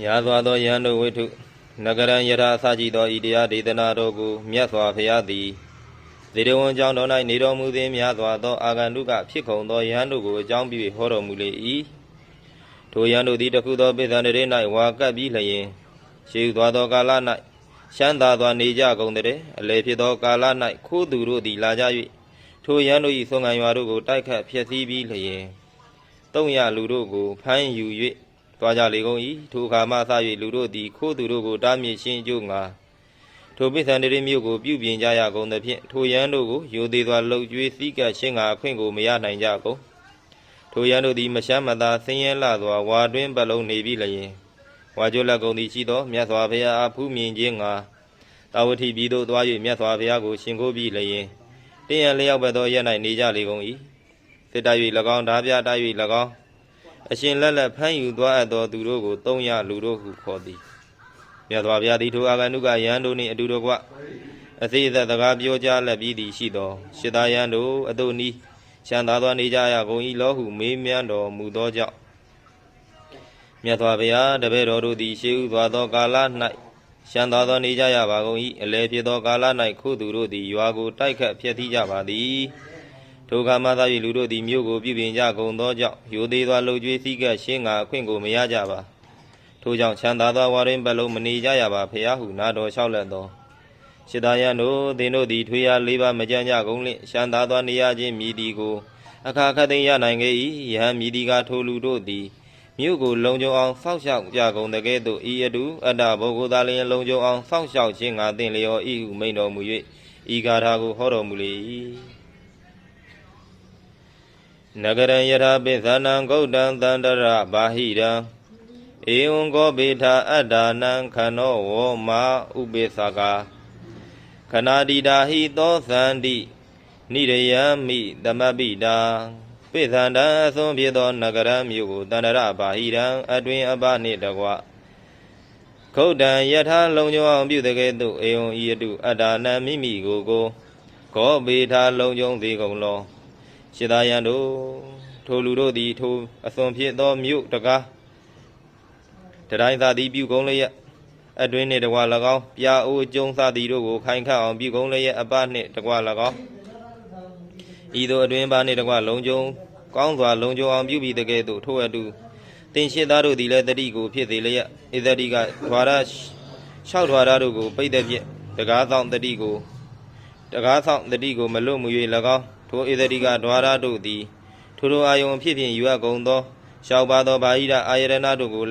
များစွာသောယဟန်တို့ဝိထုနဂရံယထာအစကြည်သောဤတရားဒေသနာတော်ကိုမြတ်စွာဘုရားသည်ဇေတဝန်ကျောင်းတော်၌နေတော်မူသည်များစွာသောအာဂန္တုကဖြစ်ခုံသောယဟန်တို့ကိုအကြောင်းပြု၍ဟောတော်မူလေ၏ထိုယဟန်တို့သည်တခုသောပိဿံတေ၌ဝါကပ်ပြီးလျင်ရှိဥသွားသောကာလ၌ရှမ်းသာစွာနေကြကုန်တဲ့အလေဖြစ်သောကာလ၌ခိုးသူတို့သည်လာကြ၍ထိုယဟန်တို့၏ဆုံးခံရွာတို့ကိုတိုက်ခတ်ဖျက်ဆီးပြီးလျင်တုံရလူတို့ကိုဖမ်းယူ၍ သွားကြလေကုန်၏ထိုအခါမှစ၍လူတို့သည်ခိုးသူတို့ကိုတားမြစ်ရှင်းကျိုးငါထိုပိဿန္တရိမြို့ကိုပြုပြင်ကြရကုန်သဖြင့်ထိုရန်တို့ကိုယိုသေးစွာလှုပ်ကြွေးစည်းကပ်ရှင်းငါအခွင့်ကိုမရနိုင်ကြကုန်ထိုရန်တို့သည်မရှမ်းမသာဆင်းရဲလာစွာဝါတွင်းပတ်လုံးနေပြီလျင်ဝါကျွလက်ကုန်သည်ရှိသောမြတ်စွာဘုရားအားဖူးမြင်ခြင်းငါတာဝတိပြည်သို့သွား၍မြတ်စွာဘုရားကိုရှင်ကိုပြီးလျင်တင်းရန်လျောက်ဘက်သောရက်၌နေကြလေကုန်၏စစ်တိုက်၍၎င်းဓာပြတိုက်၍၎င်း အရှင်လက်လက်ဖမ်းယူသွားအပ်သောသူတို့ကိုသုံးရလူတို့ဟုခေါ်သည်မြတ်စွာဘုရားသည်ထိုအာဂန္တုကယဟန်တို့နှင့်အတူတကွအသေးသက်တကားပြောကြားလက်ပြီးသည်ရှိသောရှစ်သားယဟန်တို့အတုနီးရှမ်းသာသောနေကြရကုန်၏လောဟုမေးမြန်းတော်မူသောကြောင့်မြတ်စွာဘုရားတပည့်တော်တို့သည်ရှေးဥစွာသောကာလ၌ရှမ်းသာသောနေကြရပါကုန်၏အလေဖြစ်သောကာလ၌ခုသူတို့သည်ရွာကိုတိုက်ခတ်ဖျက်ဆီးကြပါသည် ထိုကမှသာ၍လူတို့သည်မြို့ကိုပြုပြင်ကြကုန်သောကြောင့်ရိုသေးသောလှုပ်ကြွေးစည်းကပ်ရှင်းငါအခွင့်ကိုမရကြပါထိုကြောင့်ချမ်းသာသောဝါရင်ပလုံးမနေကြရပါဖျားဟုနာတော်လျှောက်လက်သောရှစ်သားရန်တို့သင်တို့သည်ထွေရလေးပါမကြမ်းကြကုန်လင့်ရှမ်းသာသောနေရခြင်းမြည်တီကိုအခါခတ်သိမ်းရနိုင်ခဲ့၏ယဟန်မြည်တီကထိုလူတို့သည်မြို့ကိုလုံခြုံအောင်စောင့်ရှောက်ကြကုန်တဲ့ကဲ့သို့ဤအတူအတ္တဘုဂုသာလျင်လုံခြုံအောင်စောင့်ရှောက်ခြင်းငါသင်လျောဤဟုမိန်တော်မူ၍ဤဂါထာကိုဟောတော်မူလေ၏ နဂရံယထာပိသနံဂௌတံတန္တရဘာဟိရံဧဝံကောပိထာအတ္ဒါနံခနောဝောမာဥပိသကာခနာတိတာဟိသောသန္တိနိရယမိသမပိတာပိသန္တံအသွန်ဖြစ်သောနဂရမြို့ကိုတန္တရဘာဟိရံအတွင်အပနှင့်တကွဂௌတံယထာလုံခြုံအောင်ပြုတဲ့ကဲ့သို့ဧဝံဤအတုအတ္ဒါနံမိမိကိုကိုကောပိထာလုံခြုံသေးကုန်လော ရှင်းသားရန်တို့ထိုလူတို့သည်ထိုအစွန်ဖြစ်သောမြို့တကားတတိုင်းသာသည်ပြုကုန်လျက်အတွင်းနှင့်တကွာ၎င်းပြာအိုးကျုံစသည်တို့ကိုခိုင်ခတ်အောင်ပြုကုန်လျက်အပနှင့်တကွာ၎င်းဤသို့အတွင်းပါနှင့်တကွာလုံကျုံကောင်းစွာလုံကျုံအောင်ပြုပြီးတကဲ့သို့ထိုအတူတင်ရှိသားတို့သည်လည်းတတိကိုဖြစ်သေးလျက်ဣသတိကဓွာရ၆ဓွာရတို့ကိုပိတ်တဲ့ဖြင့်တကားဆောင်တတိကိုတကားဆောင်တတိကိုမလွတ်မူ၍၎င်း ထိုဧသတိကဒွါရတို့သည်ထိုထိုအာယုံအဖြစ်ဖြင့်ယူအပ်ကုန်သောရှောက်ပါသောဘာဟိရအာယရဏတို့ကို